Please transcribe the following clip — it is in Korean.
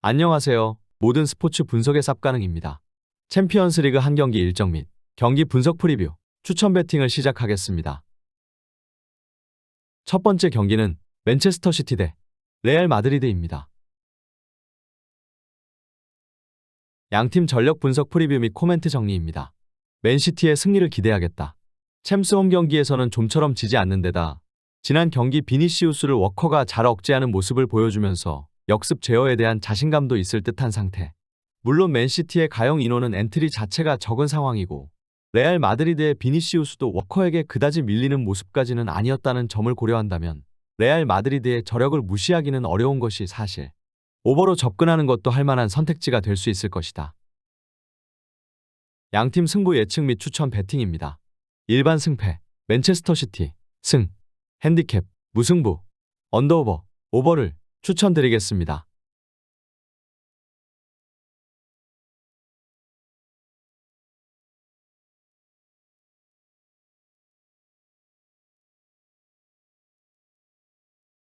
안녕하세요. 모든 스포츠 분석의 쌉가능입니다. 챔피언스 리그 한 경기 일정 및 경기 분석 프리뷰, 추천 배팅을 시작하겠습니다. 첫 번째 경기는 맨체스터 시티 대 레알 마드리드입니다. 양팀 전력 분석 프리뷰 및 코멘트 정리입니다. 맨시티의 승리를 기대하겠다. 챔스 홈 경기에서는 좀처럼 지지 않는 데다 지난 경기 비니시우스를 워커가 잘 억제하는 모습을 보여주면서 역습 제어에 대한 자신감도 있을 듯한 상태. 물론 맨시티의 가용 인원은 엔트리 자체가 적은 상황이고 레알 마드리드의 비니시우스도 워커에게 그다지 밀리는 모습까지는 아니었다는 점을 고려한다면 레알 마드리드의 저력을 무시하기는 어려운 것이 사실. 오버로 접근하는 것도 할 만한 선택지가 될 수 있을 것이다. 양팀 승부 예측 및 추천 배팅입니다. 일반 승패, 맨체스터 시티, 승, 핸디캡, 무승부, 언더오버, 오버를 추천드리겠습니다.